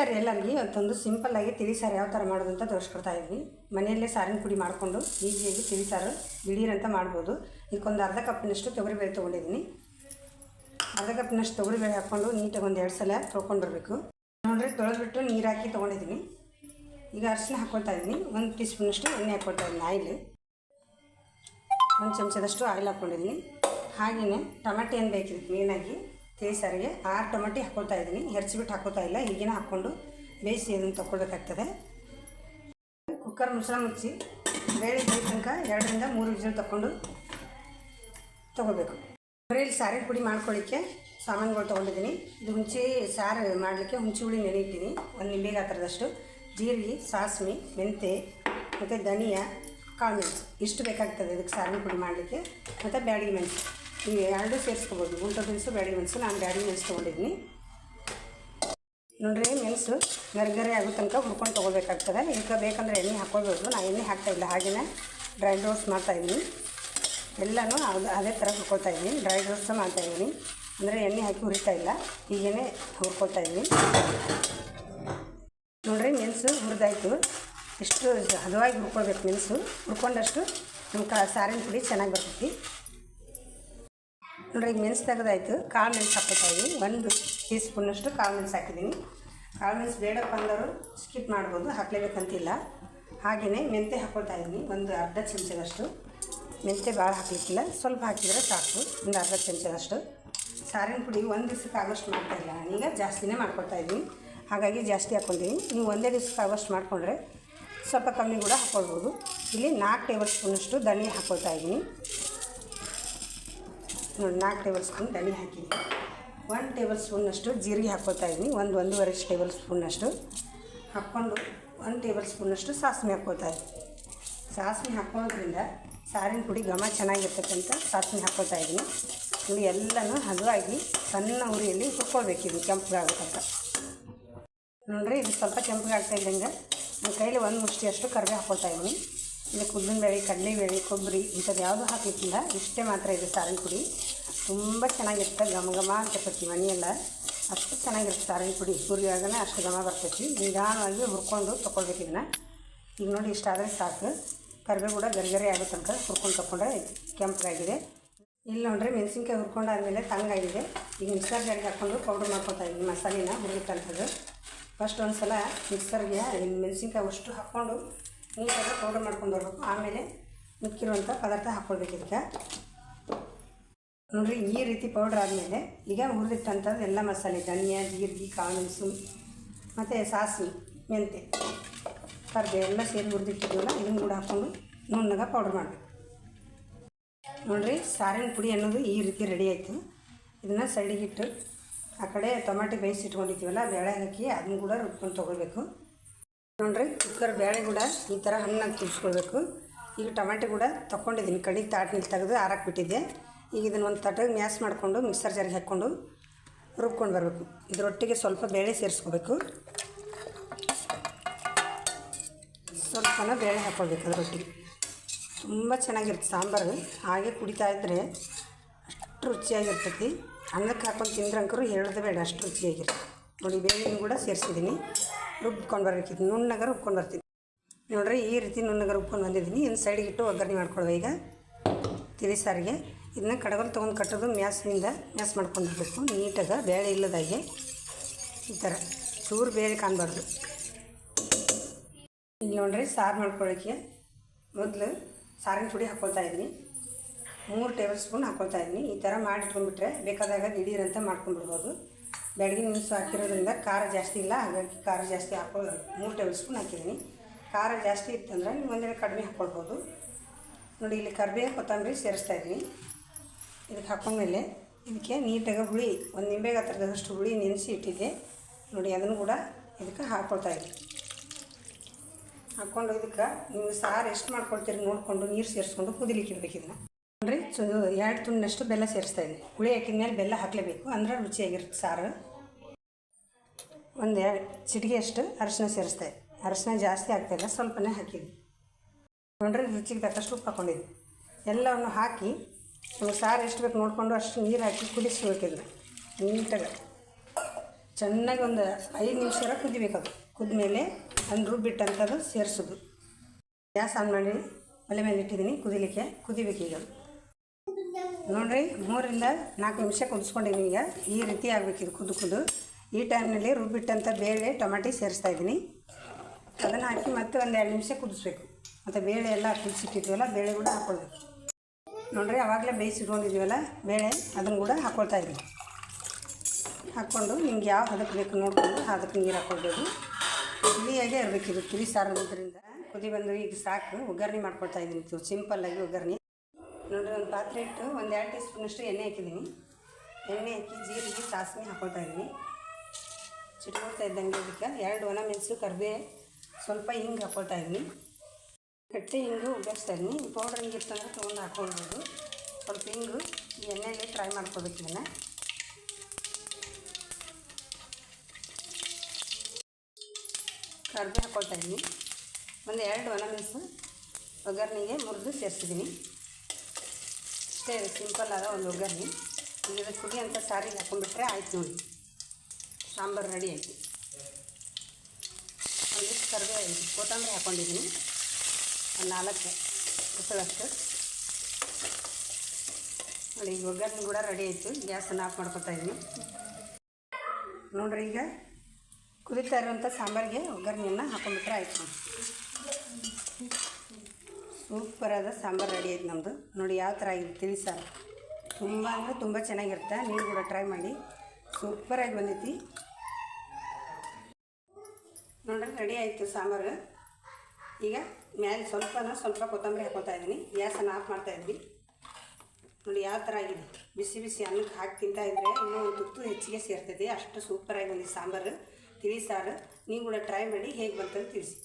ನಮಸ್ಕಾರ ಎಲ್ಲರಿಗೆ. ಇವತ್ತೊಂದು ಸಿಂಪಲ್ಲಾಗಿ ತಿಳಿ ಸಾರು ಯಾವ ಥರ ಮಾಡೋದು ಅಂತ ತೋರಿಸ್ಕೊಡ್ತಾ ಇದ್ವಿ. ಮನೆಯಲ್ಲೇ ಸಾರಿನ ಪುಡಿ ಮಾಡಿಕೊಂಡು ಈಸಿಯಾಗಿ ತಿಳಿ ಸಾರು ದಿಢೀರಂತ ಮಾಡ್ಬೋದು. ಇದಕ್ಕೊಂದು ಅರ್ಧ ಕಪ್ಪಿನಷ್ಟು ತೊಗರಿಬೇಳೆ ತೊಗೊಂಡಿದ್ದೀನಿ. ಅರ್ಧ ಕಪ್ಪಿನಷ್ಟು ತೊಗರಿಬೇಳೆ ಹಾಕ್ಕೊಂಡು ನೀಟಾಗಿ ಒಂದು ಎರಡು ಸಲ ತೊಳ್ಕೊಂಡು ಬರಬೇಕು. ನೋಡ್ರಿ, ತೊಳೆದ್ಬಿಟ್ಟು ನೀರು ಹಾಕಿ ತೊಗೊಂಡಿದ್ದೀನಿ. ಈಗ ಅರಿಶಿನ ಹಾಕ್ಕೊಳ್ತಾ ಇದ್ದೀನಿ. ಒಂದು ಟೀ ಸ್ಪೂನಷ್ಟು ಎಣ್ಣೆ ಹಾಕ್ಕೊಳ್ತಾ ಇದ್ದೀನಿ ಆಯಿಲ್ ಒಂದು ಚಮಚದಷ್ಟು ಆಯಿಲ್ ಹಾಕ್ಕೊಂಡಿದ್ದೀನಿ ಹಾಗೆಯೇ ಟೊಮೆಟೊ ಏನು ಬೇಕಿದೆ ಮೇನಾಗಿ ತಿಳಿ ಸಾರಿಗೆ ಆರು ಟೊಮೆಟೊ ಹಾಕ್ಕೊಳ್ತಾ ಇದ್ದೀನಿ. ಹೆರ್ಚಿಬಿಟ್ಟು ಹಾಕೋತಾ ಇಲ್ಲ. ಹೀಗೇನ ಹಾಕ್ಕೊಂಡು ಬೇಯಿಸಿ ಇದನ್ನು ತಗೊಳ್ಬೇಕಾಗ್ತದೆ ಕುಕ್ಕರ್ ಮುಚ್ಚಳ ಮುಚ್ಚಿ ಬೇಳೆ ತನಕ ಎರಡರಿಂದ ಮೂರು ವಿಜಲ್ ತಗೊಂಡು ತೊಗೋಬೇಕು. ಬರೀ ಸಾರಿ ಪುಡಿ ಮಾಡ್ಕೊಳ್ಳಿಕ್ಕೆ ಸಾಮಾನುಗಳು ತೊಗೊಂಡಿದ್ದೀನಿ. ಇದು ಹುಂಚಿ ಸಾರು ಮಾಡಲಿಕ್ಕೆ ಹುಂಚಿ ಹುಳಿ ನೆನೆ ಇಟ್ಟಿನಿ. ಒಂದು ನಿಂಬೆ ಗಾತ್ರದಷ್ಟು, ಜೀರಿಗೆ ಸಾಸಿವೆ ಮೆಂತೆ, ಮತ್ತು ಧನಿಯಾ, ಕಾಳು ಮೆಣಸು. ಇಷ್ಟು ಬೇಕಾಗ್ತದೆ ಇದಕ್ಕೆ ಸಾರಿನ ಪುಡಿ ಮಾಡಲಿಕ್ಕೆ. ಮತ್ತು ಬ್ಯಾಡಿಗೆ ಮೆಣಸು. ನೀವು ಎರಡು ಸೇರಿಸ್ಕೋಬೋದು. ಗುಂಟ ಮೆಣಸು ಬ್ಯಾಡಿ ಮೆಣಸು ನಾನು ಬ್ಯಾಡಿ ಮೆಣಸು ತೊಗೊಂಡಿದ್ದೀನಿ. ನೋಡ್ರಿ, ಮೆಣಸು ಆಗೋ ತನಕ ಹುರ್ಕೊಂಡು ತೊಗೋಬೇಕಾಗ್ತದೆ. ಇದಕ್ಕೆ ಬೇಕಂದ್ರೆ ಎಣ್ಣೆ ಹಾಕ್ಕೋಬೋದು ನಾನು ಎಣ್ಣೆ ಹಾಕ್ತಾ ಇಲ್ಲ ಹಾಗೆಯೇ ಡ್ರೈ ರೋಸ್ಟ್ ಮಾಡ್ತಾಯಿದ್ದೀನಿ ಎಲ್ಲನೂ ಅದು ಅದೇ ಥರ ಹುರ್ಕೊಳ್ತಾ ಇದ್ದೀನಿ. ಡ್ರೈ ರೋಸ್ಟ್ ಮಾಡ್ತಾ ಇದ್ದೀನಿ. ಅಂದರೆ ಎಣ್ಣೆ ಹಾಕಿ ಹುರಿತಾ ಇಲ್ಲ ಹೀಗೇ ಹುರ್ಕೊಳ್ತಾ ಇದ್ದೀನಿ. ನೋಡ್ರಿ, ಮೆಣಸು ಹುರಿದಾಯ್ತು. ಇಷ್ಟು ಹದವಾಗಿ ಹುರ್ಕೊಳ್ಬೇಕು ಮೆಣಸು? ಹುರ್ಕೊಂಡಷ್ಟು ನಮ್ಮ ಕ ಸಾರಿನ ಪುಡಿ ಚೆನ್ನಾಗಿ ಬರ್ತೈತಿ. ನೋಡ್ರಿ, ಈಗ ಮೆಣಸು ತೆಗೆದಾಯ್ತು. ಕಾಳು ಮೆಣಸು ಇದ್ದೀನಿ ಒಂದು ಟೀ ಸ್ಪೂನಷ್ಟು ಕಾಳು ಮೆಣಸು ಹಾಕಿದ್ದೀನಿ. ಕಾಳು ಮೆಣಸು ಬೇಡಪ್ಪ ಅಂದವರು ಸ್ಕಿಪ್ ಮಾಡ್ಬೋದು, ಹಾಕ್ಲೇಬೇಕಂತಿಲ್ಲ. ಹಾಗೆಯೇ ಮೆಂತೆ ಹಾಕ್ಕೊಳ್ತಾ ಇದ್ದೀನಿ ಒಂದು ಅರ್ಧ ಚಮಚದಷ್ಟು. ಮೆಂತೆ ಭಾಳ ಹಾಕಲಿಕ್ಕಿಲ್ಲ. ಸ್ವಲ್ಪ ಹಾಕಿದರೆ ಸಾಕು. ಒಂದು ಅರ್ಧ ಚಮಚದಷ್ಟು. ಸಾರಿನ ಪುಡಿ ಒಂದು ದಿವ್ಸಕ್ಕೆ ಆಗೋಷ್ಟು ಮಾಡ್ತಾಯಿಲ್ಲ ಈಗ ಜಾಸ್ತಿನೇ ಮಾಡ್ಕೊಳ್ತಾ ಇದ್ದೀನಿ ಹಾಗಾಗಿ ಜಾಸ್ತಿ ಹಾಕ್ಕೊಂಡಿದ್ದೀನಿ ನೀವು ಒಂದೇ ದಿವ್ಸಕ್ಕೆ ಆಗೋಷ್ಟು ಮಾಡಿಕೊಂಡ್ರೆ ಸ್ವಲ್ಪ ಕಮ್ಮಿ ಕೂಡ ಹಾಕ್ಕೊಳ್ಬೋದು. ಇಲ್ಲಿ ನಾಲ್ಕು ಟೇಬಲ್ ಸ್ಪೂನಷ್ಟು ಧನಿಯಾ ಹಾಕ್ಕೊಳ್ತಾ ಇದ್ದೀನಿ ನೋಡಿ ನಾಲ್ಕು ಟೇಬಲ್ ಸ್ಪೂನ್ ಧನಿ ಹಾಕಿದ್ದೀನಿ ಒನ್ ಟೇಬಲ್ ಸ್ಪೂನಷ್ಟು ಜೀರಿಗೆ ಹಾಕ್ಕೊಳ್ತಾ ಇದ್ದೀನಿ. ಒಂದು ಒಂದೂವರೆ ಟೇಬಲ್ ಸ್ಪೂನಷ್ಟು ಹಾಕ್ಕೊಂಡು ಒಂದು ಟೇಬಲ್ ಸ್ಪೂನಷ್ಟು ಸಾಸಿವೆ ಹಾಕ್ಕೋತಾ ಇದ್ದೀನಿ. ಸಾಸಿವೆ ಹಾಕ್ಕೊಳೋದ್ರಿಂದ ಸಾರಿನ ಪುಡಿ ಘಮ ಚೆನ್ನಾಗಿರ್ತಕ್ಕಂಥ ಸಾಸಿವೆ ಹಾಕ್ಕೋತಾ ಇದ್ದೀನಿ. ಇಲ್ಲಿ ಎಲ್ಲನೂ ಹದವಾಗಿ ಸಣ್ಣ ಉರಿಯಲ್ಲಿ ಹುರ್ಕೊಳ್ಬೇಕು. ಇದು ಕೆಂಪಗಾಗಬೇಕಂತ ನೋಡ್ರಿ, ಇದು ಸ್ವಲ್ಪ ಕೆಂಪಗಾಗ್ತಾ ಇದ್ದಂಗೆ. ನನ್ನ ಕೈಲಿ ಒಂದು ಮುಷ್ಟಿಯಷ್ಟು ಕರ್ಬೇ ಹಾಕ್ಕೊಳ್ತಾ ಇದ್ದೀನಿ. ಇದಕ್ಕೆ ಕಡಲೆ ಬೇಳೆ ಕೊಬ್ಬರಿ ಇಂಥದ್ದು ಯಾವುದು ಹಾಕಲಿಕ್ಕಿಲ್ಲ ಇಷ್ಟೇ ಮಾತ್ರ ಇದೆ ಸಾರಿನ ಪುಡಿ. ತುಂಬ ಚೆನ್ನಾಗಿರುತ್ತೆ, ಘಮ ಘಮ ಅಂತೈತಿ ಮನೆಯೆಲ್ಲ. ಅಷ್ಟು ಚೆನ್ನಾಗಿರುತ್ತೆ ಸಾರಿನ ಪುಡಿ. ಹುರಿಯಾಗನೇ ಅಷ್ಟು ಘಮ ಬರ್ತೈತಿ. ನಿಧಾನವಾಗಿ ಹುರ್ಕೊಂಡು ತೊಗೊಳ್ಬೇಕು ಇದನ್ನು. ಈಗ ನೋಡಿ ಇಷ್ಟಾದರೆ ಸಾಕು. ಕರಿಬೇವು ಕೂಡ ಗರಿಗರಿ ಆಗೋ ತನಕ ಹುರ್ಕೊಂಡು ತಗೊಂಡ್ರೆ ಕೆಂಪಗಾಗಿದೆ. ಇಲ್ಲಿ ನೋಡ್ರಿ ಮೆಣಸಿನ್ಕಾಯಿ ಹುರ್ಕೊಂಡಾದಮೇಲೆ ತಂಗಾಗಿದೆ. ಈಗ ಮಿಕ್ಸರ್ ಜಾರಿಗೆ ಹಾಕ್ಕೊಂಡು ಪೌಡ್ರ್ ಮಾಡ್ಕೊತಾ ಇದ್ದೀನಿ ಮಸಾಲೆನ ಹುರಿತಂಥದ್ದು ಫಸ್ಟ್ ಒಂದು ಸಲ ಮಿಕ್ಸರ್ಗೆ ಮೆಣಸಿನ್ಕಾಯಿ ಅಷ್ಟು ಹಾಕ್ಕೊಂಡು ನೀಟಾಗಿ ಪೌಡರ್ ಮಾಡ್ಕೊಂಡು ಬರ್ಬೇಕು ಆಮೇಲೆ ಮಿಕ್ಕಿರುವಂಥ ಪದಾರ್ಥ ಹಾಕ್ಕೊಳ್ಬೇಕು ಇದಕ್ಕೆ. ನೋಡಿರಿ, ಈ ರೀತಿ ಪೌಡ್ರ್ ಆದಮೇಲೆ ಈಗ ಹುರಿದಿಟ್ಟಂಥದ್ದು ಎಲ್ಲ ಮಸಾಲೆ, ಧನಿಯಾ, ಜೀರಿಗೆ, ಕಾಳು ಮೆಣಸು ಮತ್ತು ಸಾಸಿವೆ, ಮೆಂತೆ ಕರ್ಬೇವು ಎಲ್ಲ ಸೇರಿ ಹುರಿದಿಟ್ಟಿದ್ವಲ್ಲ, ಇದನ್ನು ಕೂಡ ಹಾಕ್ಕೊಂಡು ನುಣ್ಣಗೆ ಪೌಡ್ರ್ ಮಾಡಬೇಕು. ನೋಡಿರಿ, ಸಾರಿನ ಪುಡಿ ಅನ್ನೋದು ಈ ರೀತಿ ರೆಡಿ ಆಯಿತು. ಇದನ್ನು ಸೈಡಿಗಿಟ್ಟು ಆ ಕಡೆ ಟೊಮಾಟೊ ಬೇಯಿಸಿ ಇಟ್ಕೊಂಡಿದ್ದೀವಲ್ಲ ಬೇಳೆ ಹಾಕಿ ಅದನ್ನು ಕೂಡ ರುಬ್ಕೊಂಡು ತೊಗೊಳ್ಬೇಕು. ನೋಡಿರಿ ಕುಕ್ಕರ್ ಬೇಳೆ ಕೂಡ ಈ ಥರ ಹಣ್ಣಾಗಿ ತುರ್ಸ್ಕೊಳ್ಬೇಕು ಈಗ ಟೊಮೆಟೊ ಕೂಡ ತೊಗೊಂಡಿದ್ದೀನಿ ಕಡಿಗೆ ತಾಟ್ನಲ್ಲಿ ತೆಗೆದು ಆರಕ್ಕೆ ಬಿಟ್ಟಿದ್ದೆ. ಈಗ ಇದನ್ನು ಒಂದು ತಟ್ಟೆಗೆ ಮ್ಯಾಸ್ ಮಾಡಿಕೊಂಡು ಮಿಕ್ಸರ್ ಜಾರಿಗೆ ಹಾಕ್ಕೊಂಡು ರುಬ್ಕೊಂಡು ಬರಬೇಕು. ಇದರೊಟ್ಟಿಗೆ ಸ್ವಲ್ಪ ಬೇಳೆ ಸೇರಿಸ್ಕೋಬೇಕು. ಸ್ವಲ್ಪನ ಬೇಳೆ ಹಾಕ್ಕೊಳ್ಬೇಕು ಅದರೊಟ್ಟಿಗೆ. ತುಂಬ ಚೆನ್ನಾಗಿರುತ್ತೆ ಸಾಂಬಾರು. ಹಾಗೆ ಕುಡಿತಾ ಇದ್ದರೆ ಅಷ್ಟು ರುಚಿಯಾಗಿರ್ತೈತಿ. ಅನ್ನಕ್ಕೆ ಹಾಕೊಂಡು ತಿಂದ್ರಂಕರು ಹೇಳೋದು ಬೇಡ, ಅಷ್ಟು ರುಚಿಯಾಗಿರುತ್ತೆ. ನೋಡಿ, ಬೇವಿನ ಕೂಡ ಸೇರಿಸಿದ್ದೀನಿ. ರುಬ್ಕೊಂಡು ಬರಬೇಕಿತ್ತು. ನುಣ್ಣಗೆ ರುಬ್ಕೊಂಡು ಬರ್ತೀನಿ. ನೋಡ್ರಿ, ಈ ರೀತಿ ನುಣ್ಣಗೆ ರುಬ್ಕೊಂಡು ಬಂದಿದ್ದೀನಿ. ಇನ್ನು ಸೈಡಿಗೆ ಇಟ್ಟು ಒಗ್ಗರಣೆ ಮಾಡ್ಕೊಳ್ಬೇಕು ಈಗ. ತಿಳಿ ಸಾರಿಗೆ. ಇದನ್ನ ಕಡಗಲ್ ತೊಗೊಂಡು ಕಟ್ಟೋದು ಮ್ಯಾಸ್ನಿಂದ ಮ್ಯಾಸ್ ಮಾಡ್ಕೊಂಡಿರ್ಬೇಕು ನೀಟಾಗಿ ಬೇಳೆ ಇಲ್ಲದಾಗೆ ಈ ಥರ. ಚೂರು ಬೇಳೆ ಕಾಣಬಾರ್ದು. ಇಲ್ಲಿ ನೋಡ್ರಿ, ಸಾರು ಮಾಡ್ಕೊಳ್ಳೋಕ್ಕೆ ಮೊದಲು ಸಾರಿನ ಪುಡಿ ಹಾಕ್ಕೊಳ್ತಾ ಇದ್ದೀನಿ. ಮೂರು ಟೇಬಲ್ ಸ್ಪೂನ್ ಹಾಕ್ಕೊಳ್ತಾ ಇದ್ದೀನಿ. ಈ ಥರ ಮಾಡಿ ಇಟ್ಕೊಂಡ್ಬಿಟ್ರೆ ಬೇಕಾದಾಗ ದಿಢೀರಂತ ಮಾಡ್ಕೊಂಡ್ಬಿಡ್ಬೋದು. ಬೆಳಗಿನ ಮೆಣಸು ಹಾಕಿರೋದ್ರಿಂದ ಖಾರ ಜಾಸ್ತಿ ಇಲ್ಲ, ಹಾಗಾಗಿ ಖಾರ ಜಾಸ್ತಿ ಹಾಕೋ ಮೂರು ಟೇಬಲ್ ಸ್ಪೂನ್ ಹಾಕಿದ್ದೀನಿ. ಖಾರ ಜಾಸ್ತಿ ಇತ್ತಂದ್ರೆ ನೀವು ಒಂದೆರಡು ಕಡಿಮೆ ಹಾಕ್ಕೊಳ್ಬೋದು ನೋಡಿ, ಇಲ್ಲಿ ಕರಿಬೇವು ಕೊತ್ತಂಬರಿ ಸೇರಿಸ್ತಾ ಇದ್ದೀನಿ. ಇದಕ್ಕೆ ಹಾಕೊಂಡ್ಮೇಲೆ ಇದಕ್ಕೆ ನೀಟಾಗಿ ಹುಳಿ, ಒಂದು ನಿಂಬೆಗೆ ಹತ್ತಿರದಷ್ಟು ಹುಳಿ ನೆನೆಸಿ ಇಟ್ಟಿದ್ದೆ. ನೋಡಿ, ಅದನ್ನು ಕೂಡ ಇದಕ್ಕೆ ಹಾಕ್ಕೊಳ್ತಾ ಇದ್ದೀನಿ. ಹಾಕ್ಕೊಂಡು ಇದಕ್ಕೆ ನೀವು ಸಾರು ಎಷ್ಟು ಮಾಡ್ಕೊಳ್ತೀರಿ ನೋಡಿಕೊಂಡು ನೀರು ಸೇರಿಸ್ಕೊಂಡು ಕುದಿಲಿಕ್ಕೆ ಇದನ್ನ. ನೋಡಿರಿ ಸೊ ಎರಡು ತುಂಡಷ್ಟು ಬೆಲ್ಲ ಸೇರಿಸ್ತಾ ಇದ್ದೀನಿ. ಹುಳಿ ಹಾಕಿದ ಮೇಲೆ ಬೆಲ್ಲ ಹಾಕಲೇಬೇಕು. ಅಂದ್ರೆ ರುಚಿಯಾಗಿರುತ್ತೆ ಸಾರು. ಒಂದು ಚಿಟಿಗೆಯಷ್ಟು ಅರಿಶಿನ ಸೇರಿಸ್ದೆ. ಅರಿಶಿನ ಜಾಸ್ತಿ ಆಗ್ತಾಯಿಲ್ಲ ಸ್ವಲ್ಪನೇ ಹಾಕಿದ್ವಿ. ನೋಡ್ರಿ ರುಚಿಗೆ ತಕ್ಕಷ್ಟು ಉಪ್ಪು ಹಾಕ್ಕೊಂಡಿದ್ವಿ ಎಲ್ಲವನ್ನು ಹಾಕಿ ನಮಗೆ ಸಾರು ಎಷ್ಟು ಬೇಕು ನೋಡಿಕೊಂಡು ಅಷ್ಟು ನೀರು ಹಾಕಿ ಕುದಿಸ್ಬೇಕಿದ್ರೆ. ನೀಟಾಗಿ. ಚೆನ್ನಾಗಿ ಒಂದು ಐದು ನಿಮಿಷ ಕುದಿಬೇಕು ಅದು. ಕುದ್ಮೇಲೆ ಅದನ್ನು ರುಬ್ಬಿಟ್ಟಂಥದ್ದು ಸೇರಿಸೋದು. ಗ್ಯಾಸ್ ಆನ್ ಮಾಡಿ ಒಲೆ ಮೇಲೆ ಇಟ್ಟಿದ್ದೀನಿ ಕುದಿಲಿಕ್ಕೆ. ಕುದಿಬೇಕು ಈಗ. ಅದು. ನೋಡ್ರಿ ಮೂರಿಂದ ನಾಲ್ಕು ನಿಮಿಷ ಕುದಿಸ್ಕೊಂಡಿದ್ದೀನಿ ಈಗ. ಈ ರೀತಿ ಆಗ್ಬೇಕು ಕುದ್ದು ಕುದ್ದು ಕುದು. ಈ ಟೈಮ್ನಲ್ಲಿ ರುಬ್ಬಿಟ್ಟಂಥ ಬೇಳೆ, ಟೊಮಾಟಿ ಸೇರಿಸ್ತಾ ಇದ್ದೀನಿ. ಅದನ್ನು ಹಾಕಿ ಮತ್ತೆ ಒಂದು ಎರಡು ನಿಮಿಷ ಕುದಿಸ್ಬೇಕು. ಮತ್ತು ಬೇಳೆ ಎಲ್ಲ ಕುದಿಸಿಟ್ಟಿದ್ವಲ್ಲ, ಬೇಳೆ ಕೂಡ ಹಾಕ್ಕೊಳ್ಬೇಕು ನೋಡ್ರಿ ಆವಾಗಲೇ ಬೇಯಿಸಿಟ್ಕೊಂಡಿದ್ದೀವಲ್ಲ ಬೇಳೆ, ಅದನ್ನು ಕೂಡ ಹಾಕ್ಕೊಳ್ತಾ ಇದ್ದೀನಿ. ಹಾಕ್ಕೊಂಡು ನಿಮ್ಗೆ ಯಾವ ಹದಕ್ಕೆ ಬೇಕು ನೋಡಿಕೊಂಡು ಅದಕ್ಕೆ ನೀರು ಹಾಕ್ಕೊಳ್ಬೇಕು ತಿಳಿಯಾಗೆ ಇರಬೇಕು ಇದು ತಿಳಿ ಸಾರು ಅನ್ನೋದ್ರಿಂದ ಕುದಿ ಬಂದು ಈಗ ಸಾಕು, ಒಗ್ಗರಣೆ ಮಾಡ್ಕೊಳ್ತಾ ಇದ್ದೀನಿ. ಇದು ಸಿಂಪಲ್ಲಾಗಿ ಒಗ್ಗರಣೆ. ನೋಡಿರಿ, ಒಂದು ಪಾತ್ರೆ ಇಟ್ಟು ಒಂದು ಎರಡು ಟೀ ಸ್ಪೂನಷ್ಟು ಎಣ್ಣೆ ಹಾಕಿದ್ದೀನಿ. ಎಣ್ಣೆ ಹಾಕಿ ಜೀರಿಗೆ ಸಾಸಿವೆ ಹಾಕ್ಕೊಳ್ತಾ ಇದ್ದೀನಿ. ಚಿಟ್ಕೊಳ್ತಾ ಇದ್ದಂಗೆ ಇದಕ್ಕೆ. ಎರಡು ಒಣ ಮೆಣಸು ಕರಿಬೇ ಸ್ವಲ್ಪ ಹಿಂಗೆ ಹಾಕ್ಕೊಳ್ತಾ ಇದ್ದೀನಿ ಕಟ್ಟಿ ಹಿಂಗು ಉಗ್ಗಿಸ್ತಾ ಇದ್ದೀನಿ ಪೌಡ್ರ್ ಹಿಂಗಿರ್ತಂದ್ರೆ ತೊಗೊಂಡು ಹಾಕ್ಕೊಳ್ಬೋದು ಸ್ವಲ್ಪ ಹಿಂಗು ಎಣ್ಣೆಯಲ್ಲಿ ಫ್ರೈ ಮಾಡ್ಕೋಬೇಕು ಇದನ್ನು. ಕರಿಬೇ ಹಾಕ್ಕೊಳ್ತಾ ಇದ್ದೀನಿ ಒಂದು ಎರಡು ಒಣ ಮೆಣಸು ಒಗ್ಗರಣೆಗೆ ಮುರಿದು ಸೇರಿಸಿದ್ದೀನಿ ಅಷ್ಟೇ ಸಿಂಪಲ್ ಆದ ಒಂದು ಒಗ್ಗರಣೆ. ಈಗ ಕುಡಿ ಅಂತ ಸಾರಿಗೆ ಹಾಕೊಂಡ್ಬಿಟ್ರೆ ಆಯ್ತು ನೋಡಿ. ಸಾಂಬಾರು ರೆಡಿ ಆಯಿತು. ಒಂದಿಷ್ಟು ಕರಿಬೇ ಆಯಿತು ಕೊತ್ತಂಬರಿ ಹಾಕ್ಕೊಂಡಿದ್ದೀನಿ ಒಂದು ನಾಲ್ಕು ಉಸಳಷ್ಟು. ನೋಡಿ, ಈಗ ಒಗ್ಗರಣೆ ಕೂಡ ರೆಡಿ ಆಯಿತು. ಗ್ಯಾಸನ್ನು ಆಫ್ ಮಾಡ್ಕೊತಾ ಇದ್ದೀನಿ. ನೋಡ್ರಿ, ಈಗ ಕುದೀತಾ ಇರುವಂಥ ಸಾಂಬಾರಿಗೆ ಒಗ್ಗರಣೆಯನ್ನು ಹಾಕೊಂಡ್ಬಿಟ್ರೆ ಆಯ್ತು. ಸೂಪರಾದ ಸಾಂಬಾರು ರೆಡಿ ಆಯ್ತು ನಮ್ಮದು ನೋಡಿ, ಯಾವ ಥರ ಆಗಿದೆ ತಿಳಿ ಸಾರು. ತುಂಬ ಅಂದರೆ ತುಂಬ ಚೆನ್ನಾಗಿರುತ್ತೆ. ನೀವು ಕೂಡ ಟ್ರೈ ಮಾಡಿ. ಸೂಪರಾಗಿ ಬಂದೈತಿ. ನೋಡ್ರಿ ರೆಡಿ ಆಯಿತು ಸಾಂಬಾರು. ಈಗ ಮ್ಯಾಲೆ ಸ್ವಲ್ಪನ ಸ್ವಲ್ಪ ಕೊತ್ತಂಬರಿ ಹಾಕೋತಾ ಇದ್ದೀನಿ. ಗ್ಯಾಸನ್ನು ಆಫ್ ಮಾಡ್ತಾ ಇದ್ವಿ. ನೋಡಿ, ಯಾವ ಥರ ಆಗಿದೆ. ಬಿಸಿ ಬಿಸಿ ಅನ್ನಕ್ಕೆ ಹಾಕಿ ತಿಂತಾ ಇದ್ದರೆ ಇನ್ನೂ ಒಂದು ತುತ್ತು ಹೆಚ್ಚಿಗೆ ಸೇರ್ತೈತಿ. ಅಷ್ಟು ಸೂಪರಾಗಿ ಬಂದಿದೆ ಸಾಂಬಾರು. ತಿಳಿ ಸಾರು. ನೀವು ಕೂಡ ಟ್ರೈ ಮಾಡಿ ಹೇಗೆ ಬರ್ತದೆ ತಿಳಿಸಿ.